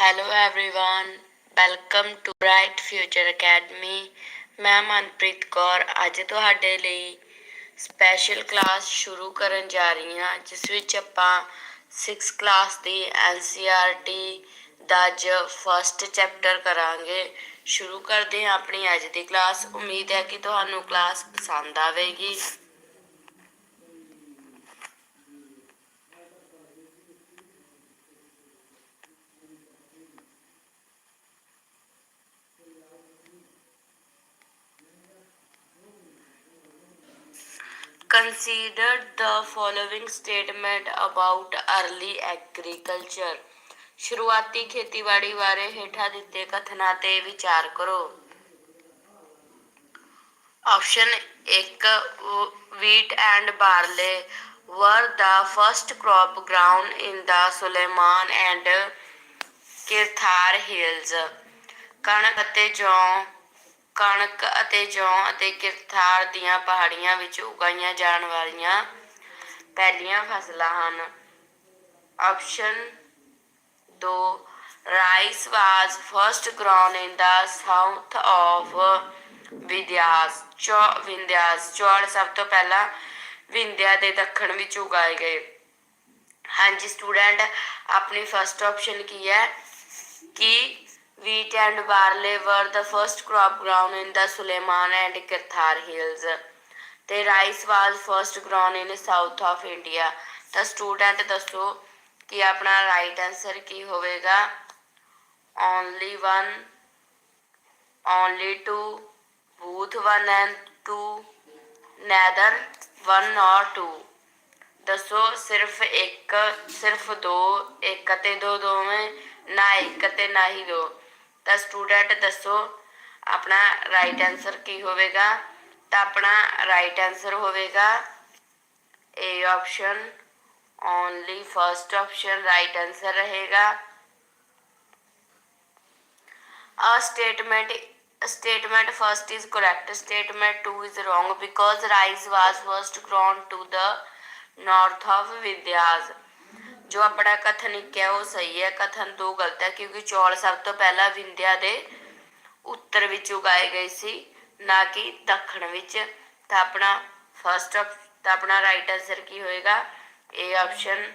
Hello everyone, welcome to Bright Future Academy. ਮੈਂ ਮਨਪ੍ਰੀਤ ਕੌਰ ਅੱਜ ਤੁਹਾਡੇ ਲਈ ਸਪੈਸ਼ਲ ਕਲਾਸ ਸ਼ੁਰੂ ਕਰਨ ਜਾ ਰਹੀ ਹਾਂ ਜਿਸ ਵਿੱਚ ਆਪਾਂ 6th ਕਲਾਸ ਦੀ NCERT ਦਾ ਅੱਜ ਫਸਟ ਚੈਪਟਰ ਕਰਾਂਗੇ। ਸ਼ੁਰੂ ਕਰਦੇ ਹਾਂ ਆਪਣੀ ਅੱਜ ਦੀ ਕਲਾਸ ਉਮੀਦ ਹੈ ਕਿ ਤੁਹਾਨੂੰ ਕਲਾਸ ਪਸੰਦ ਆਵੇਗੀ। Consider the following statement about early agriculture. ਸ਼ੁਰੂਆਤੀ ਖੇਤੀਬਾੜੀ ਬਾਰੇ ਹੇਠਾਂ ਦਿੱਤੇ ਕਥਨਾਂ ਤੇ ਵਿਚਾਰ ਕਰੋ। Option 1 Wheat and barley were the first crop grown in the Suleiman and Kirthar hills. ਕਣਕ ਅਤੇ ਜੌਂ ਕਣਕ ਅਤੇ ਜੌਂ ਅਤੇ ਕਿਰਥਾਰ ਦੀਆਂ ਪਹਾੜੀਆਂ ਵਿੱਚ ਉਗਾਈਆਂ ਜਾਣ ਵਾਲੀਆਂ ਪਹਿਲੀਆਂ ਫਸਲਾਂ ਹਨ। Option 2 rice was first grown in the south of Vindhyas ਚੌ Vindhyas ਚੌਲ ਸਭ ਤੋਂ ਪਹਿਲਾਂ ਵਿੰਧਿਆ ਦੇ ਦੱਖਣ ਵਿੱਚ ਉਗਾਏ ਗਏ। ਹਾਂਜੀ ਸਟੂਡੈਂਟ ਆਪਣੀ ਫਸਟ ਆਪਸ਼ਨ ਕੀ ਹੈ? ਕਿ wheat and barley were the first crop grown in the Suleiman and Kirthar hills ਤੇ rice was first grown in south of India ਤਾਂ ਸਟੂਡੈਂਟ ਦੱਸੋ ਕਿ ਆਪਣਾ ਰਾਈਟ ਆਨਸਰ ਕੀ ਹੋਵੇਗਾ only one only two both one and two neither one nor two ਦੱਸੋ ਸਿਰਫ ਇੱਕ ਸਿਰਫ ਦੋ ਇੱਕ ਅਤੇ ਦੋ ਦੋਵੇਂ ਨਾ ਇੱਕ ਅਤੇ ਨਾ ਹੀ ਦੋ ਤਾਂ ਸਟੂਡੈਂਟ ਦੱਸੋ ਆਪਣਾ ਰਾਈਟ ਆਨਸਰ ਕੀ ਹੋਵੇਗਾ ਤਾਂ ਆਪਣਾ ਰਾਈਟ ਆਨਸਰ ਹੋਵੇਗਾ A option only first option right answer ਰਹੇਗਾ a statement statement first is correct statement 2 is wrong because rice was first grown to the north of vidyas ਜੋ ਆਪਣਾ ਕਥਨ ਇੱਕ ਹੈ ਉਹ ਸਹੀ ਹੈ, ਕਥਨ ਦੋ ਗਲਤ ਹੈ, ਕਿਉਂਕਿ ਚੌਲ ਸਭ ਤੋਂ ਪਹਿਲਾਂ ਵਿੰਧਿਆ ਦੇ ਉੱਤਰ ਵਿੱਚ ਉਗਾਏ ਗਏ ਸੀ, ਨਾ ਕਿ ਦੱਖਣ ਵਿੱਚ। ਤਾਂ ਆਪਣਾ ਫਰਸਟ ਤਾਂ ਆਪਣਾ ਰਾਈਟ ਆਨਸਰ ਕੀ ਹੋਏਗਾ? A option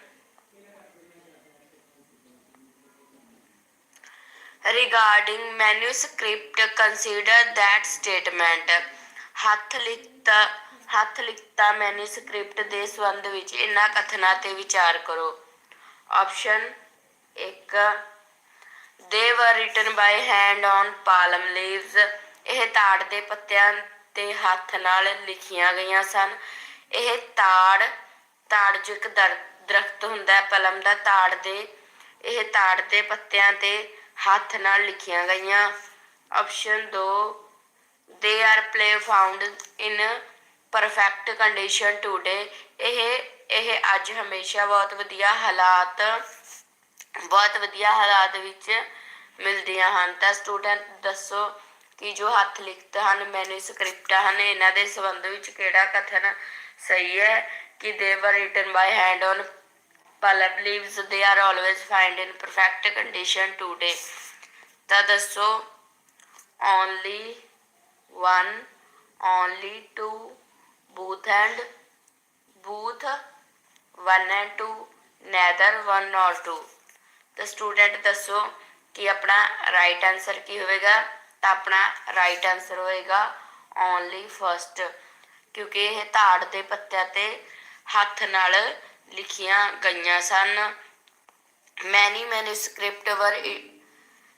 regarding manuscript consider that statement ਹੱਥ ਲਿਖਤਾ ਹੱਥ ਲਿਖਤਾ ਮੈਨੂਸਕ੍ਰਿਪਟ ਦੇ ਸੰਬੰਧ ਵਿੱਚ ਇਹਨਾਂ ਕਥਨਾਂ ਤੇ ਵਿਚਾਰ ਕਰੋ। Option 1 they were written by hand on palm leaves ਇਹ ਤਾੜ ਦੇ ਪੱਤਿਆਂ ਤੇ ਹੱਥ ਨਾਲ ਲਿਖੀਆਂ ਗਈਆਂ ਸਨ। ਇਹ ਤਾੜ ਤਾੜ ਜੋ ਇੱਕ ਦਰਖਤ ਹੁੰਦਾ ਹੈ, ਪਲਮ ਦਾ ਤਾੜ ਦੇ, ਇਹ ਤਾੜ ਦੇ ਪੱਤਿਆਂ ਤੇ ਹੱਥ ਨਾਲ ਲਿਖੀਆਂ ਗਈਆਂ। Option 2 they are play found in perfect condition today ਇਹ ਇਹ ਅੱਜ ਹਮੇਸ਼ਾ ਬਹੁਤ ਵਧੀਆ ਹਾਲਾਤ, ਬਹੁਤ ਵਧੀਆ ਹਾਲਾਤ ਵਿੱਚ ਮਿਲਦੀਆਂ ਹਨ। ਤਾਂ ਸਟੂਡੈਂਟ ਦੱਸੋ ਕਿ ਜੋ ਹੱਥ ਲਿਖਤ ਹਨ ਮੈਨੂੰ ਸਕ੍ਰਿਪਟਾਂ ਹਨ, ਇਹਨਾਂ ਦੇ ਸੰਬੰਧ ਵਿੱਚ ਕਿਹੜਾ ਕਥਨ ਸਹੀ ਹੈ? ਕਿ they were written by hand on palm leaves they are always find in perfect condition today ਤਾਂ ਦੱਸੋ only 1 only 2 both and both 1 and 2 neither 1 nor 2 ਤਾਂ ਸਟੂਡੈਂਟ ਦੱਸੋ ਕਿ ਆਪਣਾ ਰਾਈਟ ਆਨਸਰ ਕੀ ਹੋਵੇਗਾ ਤਾਂ ਆਪਣਾ ਰਾਈਟ ਆਨਸਰ ਹੋਏਗਾ ਓਨਲੀ ਫਰਸਟ ਕਿਉਂਕਿ ਇਹ ਧਾੜ ਦੇ ਪੱਤਿਆਂ ਤੇ ਹੱਥ ਨਾਲ ਲਿਖੀਆਂ ਗਈਆਂ ਸਨ। Many manuscripts were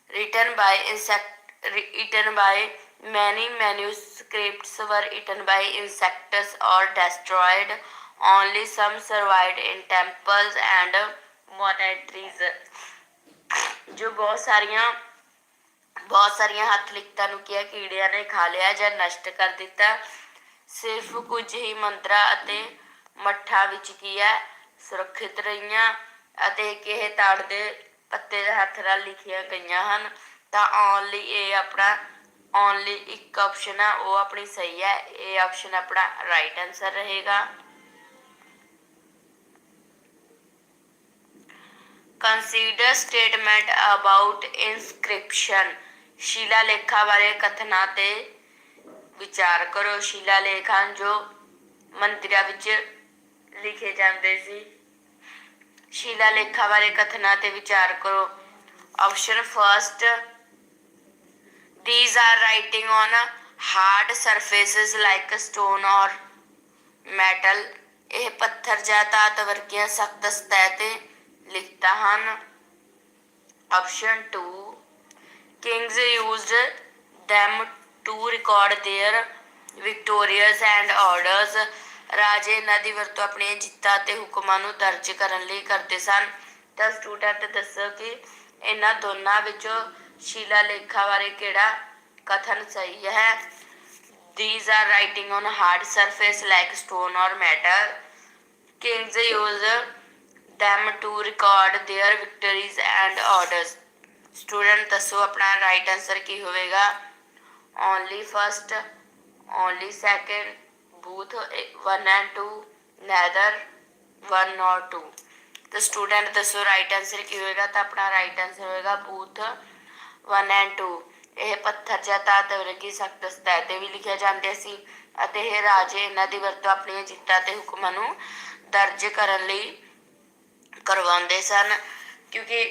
written by insect written by many manuscripts were eaten by insects or destroyed only some survived in temples and monasteries. ਜੋ ਬਹੁਤ ਸਾਰੀਆਂ ਬਹੁਤ ਸਾਰੀਆਂ ਹੱਥ ਲਿਖਤਾਂ ਨੂੰ ਕਿਹਾ, ਕੀੜਿਆਂ ਨੇ ਖਾ ਲਿਆ ਜਾਂ ਨਸ਼ਟ ਕਰ ਦਿੱਤਾ। ਸਿਰਫ ਕੁਝ ਹੀ ਮੰਦਰਾਂ ਅਤੇ ਮੱਠਾਂ ਵਿੱਚ ਕੀ ਹੈ? ਰਹੀਆਂ ਅਤੇ ਕਿਹ ਤਾੜ ਦੇ ਪੱਤੇ ਦੇ ਹੱਥ ਨਾਲ ਲਿਖੀਆਂ ਗਈਆਂ ਹਨ। ਤਾਂ ਓਨਲੀ ਇਹ ਆਪਣਾ ਓਨਲੀ ਇੱਕ ਆਪਸ਼ਨ ਆ, ਉਹ ਆਪਣੀ ਸਹੀ ਹੈ। ਇਹ ਆਪਸ਼ਨ ਆਪਣਾ ਰਾਈਟ ਆਨਸਰ ਰਹੇਗਾ। ਕੰਸੀਡਰ ਸਟੇਟਮੈਂਟ ਅਬਾਊਟ ਇਨਸਕ੍ਰਿਪਸ਼ਨ ਸ਼ਿਲਾਲੇਖਾਂ ਬਾਰੇ ਕਥਨਾਂ ਤੇ ਵਿਚਾਰ ਕਰੋ। ਸ਼ਿਲਾਲੇਖ ਹਨ ਜੋ ਮੰਦਿਰਾਂ ਵਿੱਚ ਲਿਖੇ ਜਾਂਦੇ ਸੀ। ਸ਼ਿਲਾਲੇਖਾਂ ਬਾਰੇ ਕਥਨਾਂ ਤੇ ਵਿਚਾਰ ਕਰੋ। Option first these are writing on hard surfaces like stone or metal. ਇਹ ਪੱਥਰ ਜਾਂ ਧਾਤ ਵਰਗੀਆਂ ਸਖਤ ਸਤਹ ਤੇ ਲਿਖਤਾ ਹਨ option 2 kings used them to record their victorious and orders ਰਾਜੇ ਇਹਨਾਂ ਦੀ ਵਰਤੋਂ ਆਪਣੀਆਂ ਜਿੱਤਾਂ ਤੇ ਹੁਕਮਾਂ ਨੂੰ ਦਰਜ ਕਰਨ ਲਈ ਕਰਦੇ ਸਨ ਤਾਂ ਸਟੂਡੈਂਟ ਦੱਸੋ ਕਿ ਇਹਨਾਂ ਦੋਨਾਂ ਵਿੱਚੋਂ ਸ਼ੀਲਾ ਲੇਖਾਂ ਬਾਰੇ ਕਿਹੜਾ ਕਥਨ ਸਹੀ ਹੈ these are writing on hard surface like stone or metal kings use them to record their victories and orders. Student ਦੱਸੋ ਆਪਣਾ ਰਾਈਟ ਆਨਸਰ ਕੀ ਹੋਵੇਗਾ? Only first only second both 1 and 2 neither 1 or 2 ਤਾਂ ਸਟੂਡੈਂਟ ਦੱਸੋ right answer ਕੀ ਹੋਵੇਗਾ? ਤਾਂ ਆਪਣਾ ਰਾਈਟ ਆਨਸਰ ਹੋਵੇਗਾ ਬੂਥ 1 ਐਂਡ 2 ਇਹ ਪੱਥਰ ਜਾਂ ਧਾਤ ਵਰਗੀ ਸਖਤ ਸਤਹ ਤੇ ਵੀ ਲਿਖਿਆ ਜਾਂਦੇ ਸੀ ਅਤੇ ਇਹ ਰਾਜੇ ਇਹਨਾਂ ਦੀ ਵਰਤੋਂ ਆਪਣੀਆਂ ਜਿੱਤਾਂ ਤੇ ਹੁਕਮਾਂ ਨੂੰ ਦਰਜ ਕਰਨ ਲਈ ਕਰਵਾਉਂਦੇ ਸਨ, ਕਿਉਂਕਿ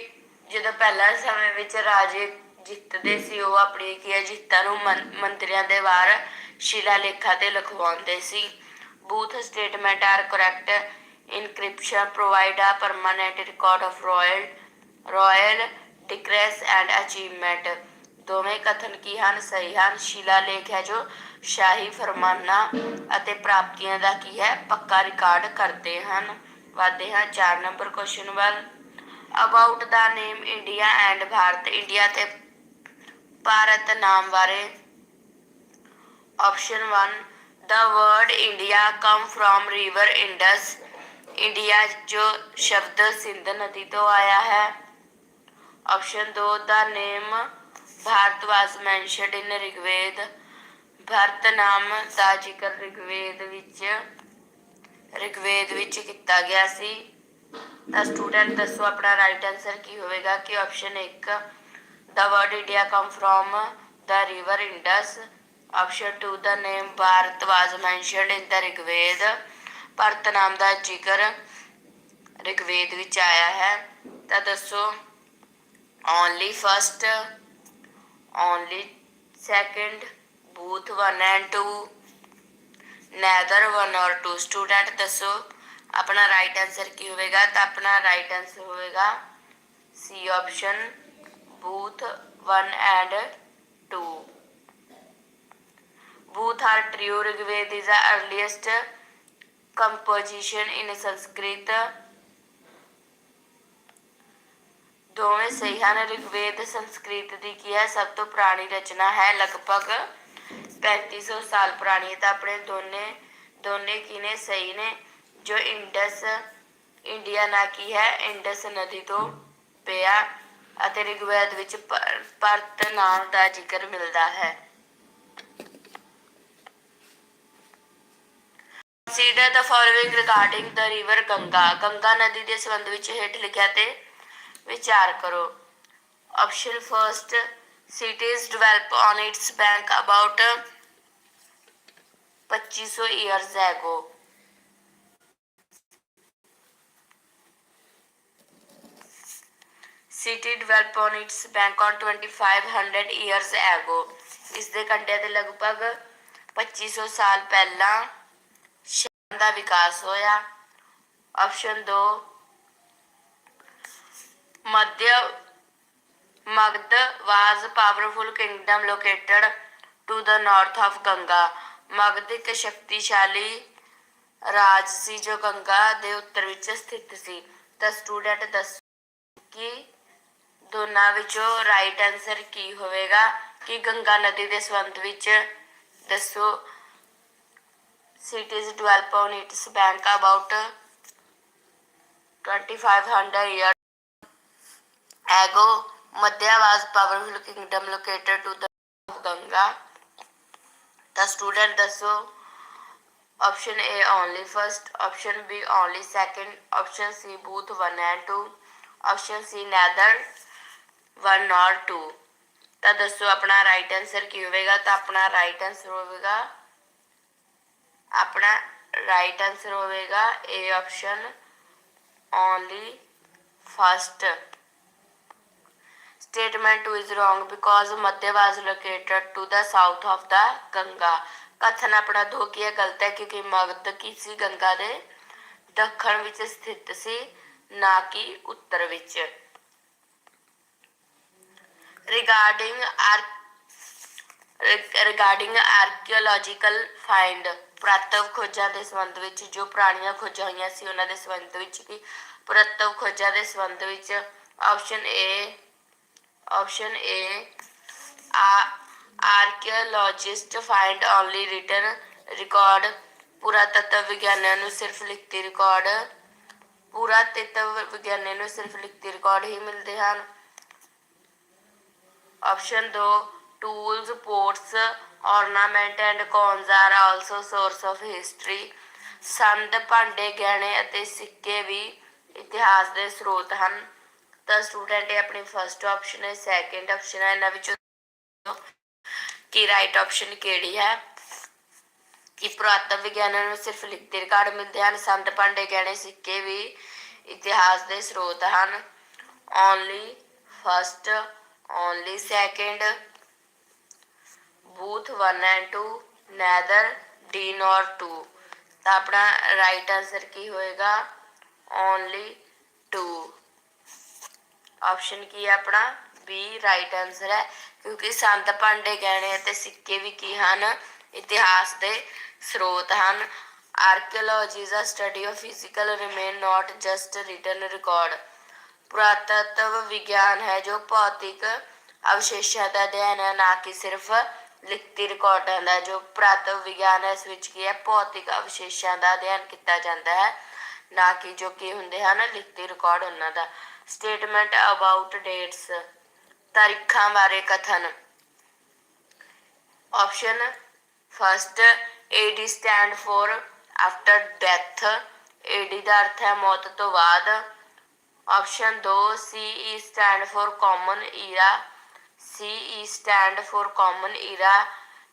ਜਦੋਂ ਪਹਿਲਾਂ ਸਮੇਂ ਵਿੱਚ ਰਾਜੇ ਜਿੱਤਦੇ ਸੀ, ਉਹ ਆਪਣੀ ਕੀ ਜਿੱਤਾਂ ਨੂੰ ਮੰਤਰੀਆਂ ਦੇ ਬਾਹਰ ਸ਼ਿਲਾਲੇਖਾਂ ਤੇ ਲਿਖਵਾਉਂਦੇ ਸੀ। Both statements are correct inscription provide a permanent record of royal royal decrees and achievement. ਦੋਵੇਂ ਕਥਨ ਕੀ ਹਨ? ਸਹੀ ਹਨ। ਸ਼ਿਲਾਲੇਖ ਹੈ ਜੋ ਸ਼ਾਹੀ ਫਰਮਾਨਾ ਅਤੇ ਪ੍ਰਾਪਤੀਆਂ ਦਾ ਕੀ ਹੈ? ਪੱਕਾ ਰਿਕਾਰਡ ਕਰਦੇ ਹਨ। ਵਾਦੇ ਹਾਂ 4 ਨੰਬਰ ਕੁਐਸਚਨ ਵੱਲ। About the name India and Bharat India ਤੇ ਭਾਰਤ ਨਾਮ ਬਾਰੇ option 1 the word India come from river Indus India ਜੋ ਸ਼ਬਦ ਸਿੰਧ ਨਦੀ ਤੋਂ ਆਇਆ ਹੈ। Option 2 the name Bharat was mentioned in Rigveda. Bharat ਨਾਮ ਦਾ ਜ਼ਿਕਰ ਰਿਗਵੇਦ ਵਿੱਚ ਰਿਗਵੇਦ ਵਿੱਚ ਕੀਤਾ ਗਿਆ ਸੀ। ਤਾਂ ਸਟੂਡੈਂਟ ਦੱਸੋ ਆਪਣਾ ਰਾਈਟ ਆਨਸਰ ਕੀ ਹੋਵੇਗਾ ਕਿ option 1 the word India come from the river Indus option 2 the name Bharat was mentioned in the Rigveda Bharat ਨਾਮ ਦਾ ਜ਼ਿਕਰ ਰਿਗਵੇਦ ਵਿੱਚ ਆਇਆ ਹੈ। ਤਾਂ ਦੱਸੋ only first, only second, both 1 and 2 neither 1 or 2 student ਦੱਸੋ ਆਪਣਾ ਰਾਈਟ ਆਨਸਰ ਕੀ ਹੋਵੇਗਾ ਤਾਂ ਆਪਣਾ ਰਾਈਟ ਆਨਸਰ ਹੋਵੇਗਾ C option both 1 and 2 Both are true Rigved is the earliest composition in Sanskrit. ਦੋਵੇਂ ਸਹੀ ਹਨ ਰਿਗਵੇਦ ਸੰਸਕ੍ਰਿਤ ਦੀ ਕੀ ਹੈ ਸਭ ਤੋਂ ਪੁਰਾਣੀ ਰਚਨਾ ਹੈ ਲਗਭਗ 3500 ਸਾਲ ਪੁਰਾਣੀ ਹੈ ਤਾਂ ਆਪਣੇ ਦੋਨੇ ਦੋਨੇ ਕੀ ਸਹੀ ਨੇ, ਜੋ ਇੰਡਸ, ਇੰਡੀਆ ਨਾ ਕੀ ਹੈ, ਇੰਡਸ ਨਦੀ ਤੋਂ ਪਿਆ ਅਤੇ ਰਿਗਵੇਦ ਵਿੱਚ ਭ- ਨਾਮ ਦਾ ਜ਼ਿਕਰ ਮਿਲਦਾ ਹੈ। Consider the following regarding the river Ganga Ganga ਨਦੀ ਦੇ ਸੰਬੰਧ ਵਿੱਚ ਹੇਠ ਲਿਖਿਆ ਤੇ ਵਿਚਾਰ ਕਰੋ। Option first cities develop on its bank about 2500 years ago city developed on its bank on 2500 years ago ਇਸ ਦੇ ਕੰਢੇ ਤੇ ਲਗਭਗ 2500 ਸਾਲ ਪਹਿਲਾਂ ਸ਼ਹਿਰਾਂ ਦਾ ਵਿਕਾਸ ਹੋਇਆ option 2 Madhya Magadh was powerful kingdom located to the north of Ganga Magadh ਇੱਕ ਸ਼ਕਤੀਸ਼ਾਲੀ ਰਾਜ ਸੀ ਜੋ ਗੰਗਾ ਦੇ ਉੱਤਰ ਵਿੱਚ ਸਥਿਤ ਸੀ ਤਾਂ ਸਟੂਡੈਂਟ ਦੱਸੋ ਕਿ ਦੋਨਾਂ ਵਿੱਚੋਂ ਰਾਈਟ ਆਨਸਰ ਕੀ ਹੋਵੇਗਾ ਕਿ ਗੰਗਾ ਨਦੀ ਦੇ ਸੰਬੰਧ ਵਿੱਚ ਦੱਸੋ cities develop on its bank about 2500 years ago Madhya was powerful kingdom located to the Ganga the student ਦੱਸੋ option A only first option B only second option C both 1 and 2 option C neither 1 or 2 ਤਾਂ ਦੱਸੋ ਆਪਣਾ right answer ਕੀ ਹੋਵੇਗਾ ਤਾਂ ਆਪਣਾ right answer ਹੋਵੇਗਾ ਆਪਣਾ ਰਾਈਟ ਆਨਸਰ ਹੋਵੇਗਾ A option only first statement is wrong, because Madhya was located to the south of the Ganga. ਕਥਨ ਆਪਣਾ ਦੋ ਗਲਤ ਹੈ ਕਿਉਂਕਿ ਮਗਧ ਕੀ ਗੰਗਾ ਦੇ ਦੱਖਣ ਵਿੱਚ ਸਥਿਤ ਸੀ ਨਾ ਕਿ ਉੱਤਰ ਵਿੱਚ regarding ar- regarding archaeological find ਪੁਰਾਤਵ ਖੋਜਾਂ ਦੇ ਸੰਬੰਧ ਵਿੱਚ ਜੋ ਪੁਰਾਣੀਆਂ ਖੋਜਾਂ ਹੋਈਆਂ ਸੀ ਉਹਨਾਂ ਦੇ ਸੰਬੰਧ ਵਿੱਚ ਕੀ ਪੁਰਾਤਵ ਖੋਜਾਂ ਦੇ ਸੰਬੰਧ ਵਿੱਚ option A option A archaeologist find only written record ਪੁਰਾਤੱਤਵ ਵਿਗਿਆਨੀਆਂ ਨੂੰ ਸਿਰਫ ਲਿਖਤੀ ਰਿਕਾਰਡ ਪੁਰਾਤੱਤਵ ਵਿਗਿਆਨੀਆਂ ਨੂੰ ਸਿਰਫ ਲਿਖਤੀ ਰਿਕਾਰਡ ਹੀ ਮਿਲਦੇ ਹਨ option 2 tools pots ornament and coins are also source of history ਸੰਦ ਭਾਂਡੇ ਗਹਿਣੇ ਅਤੇ ਸਿੱਕੇ ਵੀ ਇਤਿਹਾਸ ਦੇ ਸਰੋਤ ਹਨ ਤਾਂ ਸਟੂਡੈਂਟ ਇਹ ਆਪਣੀ ਫਰਸਟ ਆਪਸ਼ਨ ਹੈ ਸੈਕੰਡ ਆਪਸ਼ਨ ਹੈ, ਇਹਨਾਂ ਵਿੱਚੋਂ ਕੀ ਰਾਈਟ ਆਪਸ਼ਨ ਕਿਹੜੀ ਹੈ? ਕਿ ਪੁਰਾਤਨ ਵਿਗਿਆਨਾਂ ਨੂੰ ਸਿਰਫ ਲਿਖਤੀ ਰਿਕਾਰਡ ਮਿਲਦੇ ਹਨ ਸੰਦ ਭਾਂਡੇ ਗਹਿਣੇ, ਸਿੱਕੇ ਵੀ ਇਤਿਹਾਸ ਦੇ ਸਰੋਤ ਹਨ। Only first only second both 1 and 2 neither D nor 2 ਤਾਂ ਆਪਣਾ ਰਾਈਟ ਆਨਸਰ ਕੀ ਹੋਏਗਾ? ਓਨਲੀ 2 ਆਪਸ਼ਨ ਕੀ ਹੈ ਆਪਣਾ? ਬੀ ਰਾਈਟ ਆਨਸਰ ਹੈ। ਕਿਉਂਕਿ ਸੰਤ ਭਾਂਡੇ ਗਹਿਣੇ ਅਤੇ ਸਿੱਕੇ ਵੀ ਕੀ ਹਨ? ਇਤਿਹਾਸ ਦੇ ਸਰੋਤ ਹਨ। Archaeology is a study of physical remain not just written record ਪੁਰਾਤਤਵ ਵਿਗਿਆਨ ਹੈ ਜੋ ਭੌਤਿਕ ਅਵਸ਼ੇਸ਼ਾਂ ਦਾ ਅਧਿਐਨ ਹੈ, ਨਾ ਕਿ ਸਿਰਫ ਲਿਖਤੀ ਰਿਕਾਰਡਾਂ ਦਾ। ਜੋ ਪੁਰਾਤਨ ਵਿਗਿਆਨ ਹੈ, ਇਸ ਵਿੱਚ ਕੀ ਹੈ? ਭੌਤਿਕ ਅਵਸ਼ੇਸ਼ਾਂ ਦਾ ਅਧਿਐਨ ਕੀਤਾ ਜਾਂਦਾ ਹੈ, ਨਾ ਕਿ ਜੋ ਕੀ ਹੁੰਦੇ ਹਨ, ਲਿਖਤੀ ਰਿਕਾਰਡ ਉਹਨਾਂ ਦਾ। ਸਟੇਟਮੈਂਟ ਅਬਾਊਟ ਡੇਟਸ ਤਾਰੀਖਾਂ ਬਾਰੇ ਕਥਨ। Option first AD stand for after death AD ਦਾ ਅਰਥ ਹੈ ਮੌਤ ਤੋਂ ਬਾਅਦ। Option 2 E stand for common era CE stand for common era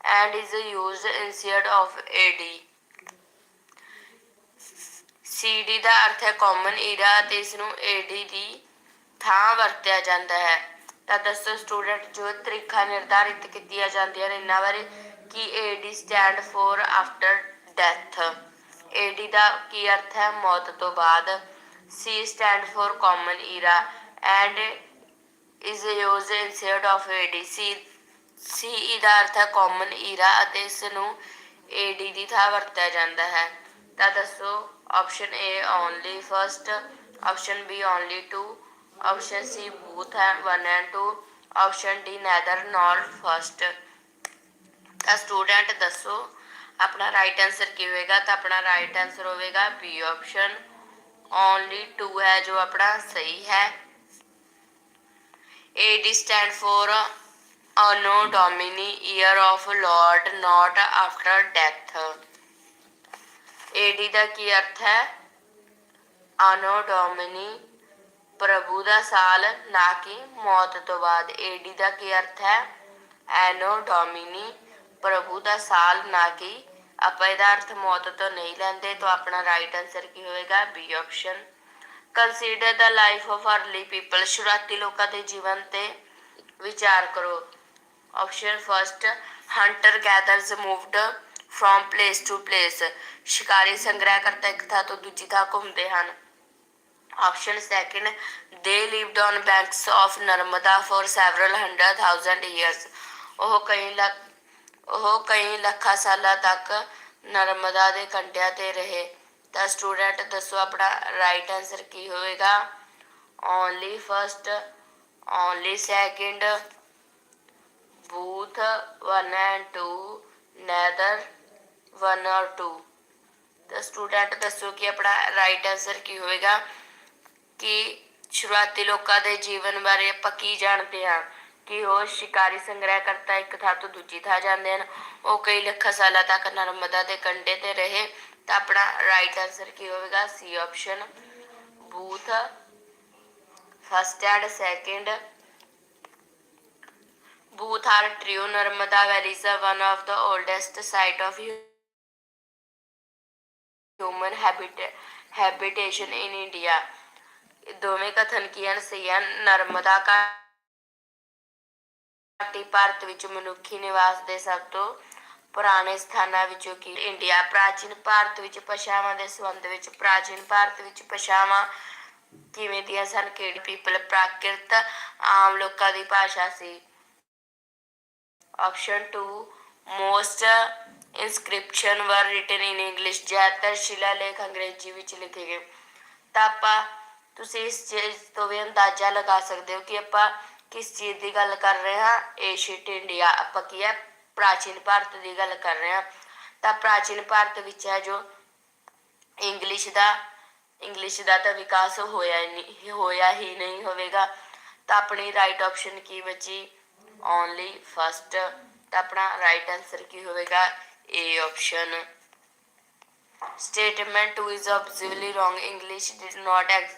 and is used instead of AD. CD ਦਾ ਅਰਥ ਹੈ ਕਾਮਨ ਈਰਾ ਅਤੇ ਇਸ ਨੂੰ AD ਦੀ ਥਾਂ ਵਰਤਿਆ ਜਾਂਦਾ ਹੈ। ਤਾਂ ਦੱਸੋ ਸਟੂਡੈਂਟ ਜੋ ਤਰੀਕਾ ਨਿਰਧਾਰਿਤ ਕੀਤੀਆਂ ਜਾਂਦੀਆਂ ਨੇ, ਇਹਨਾਂ ਬਾਰੇ ਕਿ AD stand for after death AD ਦਾ ਕੀ ਅਰਥ ਹੈ? ਮੌਤ ਤੋਂ ਬਾਅਦ। C stand for common era and is used instead of AD C CE ਦਾ ਅਰਥ ਹੈ ਕਾਮਨ ਈਰਾ ਅਤੇ ਇਸ ਨੂੰ AD ਦੀ ਥਾਂ ਵਰਤਿਆ ਜਾਂਦਾ ਹੈ। ਤਾਂ ਦੱਸੋ option A only first option B only 2 option C both ਹੈ 1 and 2 option D neither nor first ਤਾਂ ਸਟੂਡੈਂਟ ਦੱਸੋ ਆਪਣਾ ਰਾਈਟ ਆਨਸਰ ਕੀ ਹੋਵੇਗਾ ਤਾਂ ਆਪਣਾ ਰਾਈਟ ਆਨਸਰ ਹੋਵੇਗਾ B ਆਪਸ਼ਨ ਓਨਲੀ 2 ਹੈ ਜੋ ਆਪਣਾ ਸਹੀ ਹੈ AD stand for Anno Domini, year of Lord, not after death. AD ਦਾ ਕੀ ਅਰਥ ਹੈ? Anno Domini, ਪ੍ਰਭੂ ਦਾ ਸਾਲ, ਨਾ ਕਿ ਮੌਤ ਤੋਂ ਬਾਅਦ। AD ਦਾ ਕੀ ਅਰਥ ਹੈ? Anno Domini, ਪ੍ਰਭੂ ਦਾ ਸਾਲ, ਨਾ ਕਿ ਆਪਾਂ ਇਹਦਾ ਅਰਥ ਮੌਤ ਤੋਂ ਨਹੀਂ ਲੈਂਦੇ, ਤਾਂ ਆਪਣਾ ਰਾਈਟ ਆਨਸਰ ਕੀ ਹੋਵੇਗਾ? B option consider the life of early people ਸ਼ੁਰੂਆਤੀ ਲੋਕਾਂ ਦੇ ਜੀਵਨ ਤੇ ਵਿਚਾਰ ਕਰੋ। Option first hunter gatherers moved from place to place ਸ਼ਿਕਾਰੀ ਸੰਗ੍ਰਹਿ ਇੱਕ ਥਾਂ ਤੋਂ ਦੂਜੀ ਥਾਂ ਘੁੰਮਦੇ ਹਨ। Option second they lived on banks of Narmada for several hundred thousand years ਉਹ ਕਈ ਲੱਖ, ਉਹ ਕਈ ਲੱਖਾਂ ਸਾਲਾਂ ਤੱਕ ਨਰਮਦਾ ਦੇ ਕੰਢਿਆਂ ਤੇ ਰਹੇ। ਤਾਂ ਸਟੂਡੈਂਟ ਦੱਸੋ ਆਪਣਾ ਰਾਈਟ ਆਨਸਰ ਕੀ ਹੋਵੇਗਾ? Only first only second both 1 and 2 neither 1 or 2 ਤਾਂ ਸਟੂਡੈਂਟ ਦੱਸੋ ਕਿ ਆਪਣਾ ਰਾਈਟ ਆਨਸਰ ਕੀ ਹੋਵੇਗਾ ਕਿ ਸ਼ੁਰੂਆਤੀ ਲੋਕਾਂ ਦੇ ਜੀਵਨ ਬਾਰੇ ਆਪਾਂ ਕੀ ਜਾਣਦੇ ਹਾਂ? ਕਿ ਉਹ ਸ਼ਿਕਾਰੀ ਸੰਗ੍ਰਹਿ ਕਰਤਾ ਇੱਕ ਥਾਂ ਤੋਂ ਦੂਜੀ ਥਾਂ ਜਾਂਦੇ ਹਨ। ਉਹ ਕਈ ਲੱਖਾਂ ਸਾਲਾਂ ਤੱਕ ਨਰਮਦਾ ਦੇ ਕੰਢੇ ਤੇ ਰਹੇ। ਤਾਂ ਆਪਣਾ ਰਾਈਟ ਆਨਸਰ ਕੀ ਹੋਵੇਗਾ? C option both. First and second both are true narmada valley is one of the oldest site of human habit, habitation in india. ਦੋਵੇਂ ਕਥਨ ਕੀ ਹਨ? ਨਰਮਦਾ ਘਾਟੀ ਭਾਰਤ ਵਿੱਚ ਮਨੁੱਖੀ ਨਿਵਾਸ ਦੇ ਸਭ ਤੋਂ ਪੁਰਾਣੇ ਸਥਾਨਾਂ ਵਿੱਚੋਂ ਕੀ ਇੰਡੀਆ ਪ੍ਰਾਚੀਨ ਭਾਰਤ ਵਿੱਚ ਭਾਸ਼ਾਵਾਂ ਦੇ ਸੰਬੰਧ ਵਿੱਚ ਪ੍ਰਾਚੀਨ ਭਾਰਤ ਵਿੱਚ ਭਾਸ਼ਾਵਾਂ ਕਿਵੇਂ ਦੀਆਂ ਸਨ? ਕਿਹੜੀ ਪੀਪਲ ਪ੍ਰਾਕ੍ਰਿਤ ਆਮ ਲੋਕਾਂ ਦੀ ਭਾਸ਼ਾ ਸੀ? ਆਪਸ਼ਨ 2 ਮੋਸਟ ਇਨਸਕ੍ਰਿਪਸ਼ਨ ਵਰ ਰਿਟਨ ਇਨ ਇੰਗਲਿਸ਼ ਜ਼ਿਆਦਾਤਰ ਸ਼ਿਲਾਲੇਖ ਅੰਗਰੇਜ਼ੀ ਵਿੱਚ ਲਿਖੇ ਗਏ। ਤਾਂ ਆਪਾਂ ਤੁਸੀਂ ਇਸ ਚੀਜ਼ ਤੋਂ ਵੀ ਅੰਦਾਜ਼ਾ ਲਗਾ ਸਕਦੇ ਹੋ ਕਿ ਆਪਾਂ ਕਿਸ ਚੀਜ਼ ਦੀ ਗੱਲ ਕਰ ਰਹੇ ਹਾਂ। ਏਸ਼ੀਅਟ ਇੰਡੀਆ ਆਪਾਂ ਕੀ ਹੈ? ਪ੍ਰਾਚੀਨ ਭਾਰਤ ਦੀ ਗੱਲ ਕਰ ਰਹੇ ਹਾਂ। ਤਾਂ ਪ੍ਰਾਚੀਨ ਭਾਰਤ ਵਿੱਚ ਹੈ ਜੋ ਇੰਗਲਿਸ਼ ਦਾ ਇੰਗਲਿਸ਼ ਦਾ ਤਾਂ ਵਿਕਾਸ ਹੋਇਆ ਨਹੀਂ, ਹੋਇਆ ਹੀ ਨਹੀਂ ਹੋਵੇਗਾ। ਤਾਂ ਆਪਣੀ ਰਾਈਟ ਆਪਸ਼ਨ ਕੀ ਬਚੀ? ਓਨਲੀ ਫਸਟ ਤਾਂ ਆਪਣਾ ਰਾਈਟ ਆਨਸਰ ਕੀ ਹੋਵੇਗਾ? A option statement 2 is obviously wrong english, did not ex-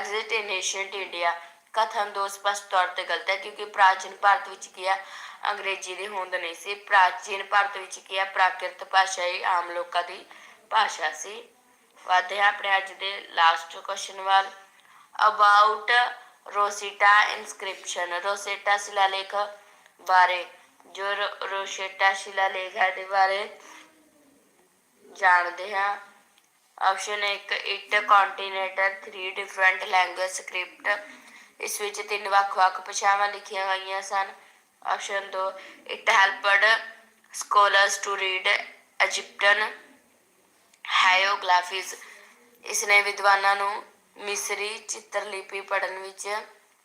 exist in ancient india. ਕਥਨ ਦੋ ਸਪਸ਼ਟ ਤੌਰ ਤੇ ਗਲਤ ਹੈ, ਕਿਉਂਕਿ ਪ੍ਰਾਚੀਨ ਭਾਰਤ ਵਿੱਚ ਕੀ ਹੈ? ਅੰਗਰੇਜ਼ੀ ਦੀ ਹੋਂਦ ਨਹੀਂ ਸੀ। ਪ੍ਰਾਚੀਨ ਭਾਰਤ ਵਿੱਚ ਕੀ ਹੈ? ਪ੍ਰਾਕ੍ਰਿਤ ਭਾਸ਼ਾ ਹੀ ਆਮ ਲੋਕਾਂ ਦੀ ਭਾਸ਼ਾ ਸੀ। ਵਧਦੇ ਆਪਣੇ ਅੱਜ ਦੇ ਲਾਸਟ ਕੁਐਸਚਨ ਵੱਲ। ਅਬਾਊਟ ਰੋਸੀਟਾ ਇਨਸਕ੍ਰਿਪਸ਼ਨ ਰੋਸੇਟਾ ਸ਼ਿਲਾਲੇਖ ਬਾਰੇ। ਜੋ ਰੋਸ਼ੇਟਾ ਸ਼ਿਲਾਲੇਖ ਦੇ ਬਾਰੇ ਜਾਣਦੇ ਹਾਂ। Option 1 it contained 3 different language script ਇਸ ਵਿੱਚ ਤਿੰਨ ਵੱਖ-ਵੱਖ ਭਾਸ਼ਾਵਾਂ ਲਿਖੀਆਂ ਗਈਆਂ ਸਨ। Option 2 it helped scholars to read Egyptian hieroglyphs ਇਸ ਨੇ ਵਿਦਵਾਨਾਂ ਨੂੰ ਮਿਸਰੀ ਚਿੱਤਰਲਿਪੀ ਪੜ੍ਹਨ ਵਿੱਚ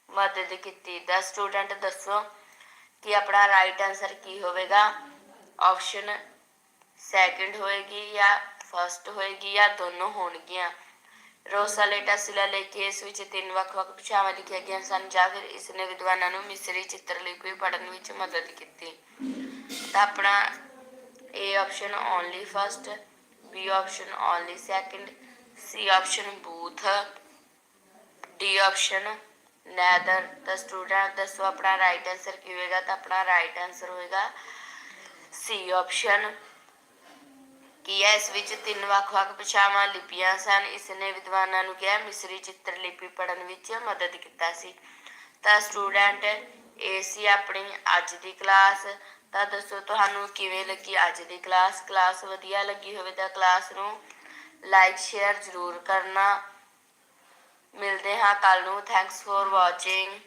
ਮਦਦ ਕੀਤੀ। ਦਾ ਸਟੂਡੈਂਟ ਦੱਸੋ ਕਿ ਆਪਣਾ ਰਾਈਟ ਆਨਸਰ ਕੀ ਹੋਵੇਗਾ ਆਪਸ਼ਨ ਸੈਕਿੰਡ ਹੋਏਗੀ ਜਾਂ ਫਸਟ ਹੋਏਗੀ ਜਾਂ ਦੋਨੋਂ ਹੋਣਗੀਆਂ ਰੋਸਾਲੇਟਾ ਸ਼ਿਲਾਲੇਖ ਇਸ ਵਿੱਚ ਤਿੰਨ ਵੱਖ-ਵੱਖ ਭਾਸ਼ਾਵਾਂ ਲਿਖੀਆਂ ਗਈਆਂ ਸਨ ਜਾਂ ਫਿਰ ਇਸ ਨੇ ਵਿਦਵਾਨਾਂ ਨੂੰ ਮਿਸਰੀ ਚਿੱਤਰਲਿਪੀ ਪੜ੍ਹਨ ਵਿੱਚ ਮਦਦ ਕੀਤੀ ਤਾਂ ਆਪਣਾ A option only first B option only second C option both D option neither the student ਦੱਸੋ ਆਪਣਾ ਰਾਈਟ ਆਨਸਰ ਕੀ ਹੋਏਗਾ ਤਾਂ ਆਪਣਾ ਰਾਈਟ ਆਨਸਰ ਹੋਏਗਾ ਸੀ ਆਪਸ਼ਨ ਕੀ ਹੈ? ਇਸ ਵਿੱਚ ਤਿੰਨ ਵੱਖ-ਵੱਖ ਭਾਸ਼ਾਵਾਂ ਲਿਪੀਆਂ ਸਨ। ਇਸ ਨੇ ਵਿਦਵਾਨਾਂ ਨੂੰ ਕਿਹਾ, ਮਿਸਰੀ ਚਿੱਤਰ ਲਿਪੀ ਪੜ੍ਹਨ ਵਿੱਚ ਮਦਦ ਕੀਤਾ ਸੀ। ਤਾਂ ਸਟੂਡੈਂਟ ਇਹ ਸੀ ਆਪਣੀ ਅੱਜ ਦੀ ਕਲਾਸ ਤਾਂ ਦੱਸੋ ਤੁਹਾਨੂੰ ਕਿਵੇਂ ਲੱਗੀ ਅੱਜ ਦੀ ਕਲਾਸ ਕਲਾਸ ਵਧੀਆ ਲੱਗੀ ਹੋਵੇ ਤਾਂ ਕਲਾਸ ਨੂੰ ਲਾਈਕ ਸ਼ੇਅਰ ਜ਼ਰੂਰ ਕਰਨਾ। ਮਿਲਦੇ ਹਾਂ ਕੱਲ ਨੂੰ। Thanks for watching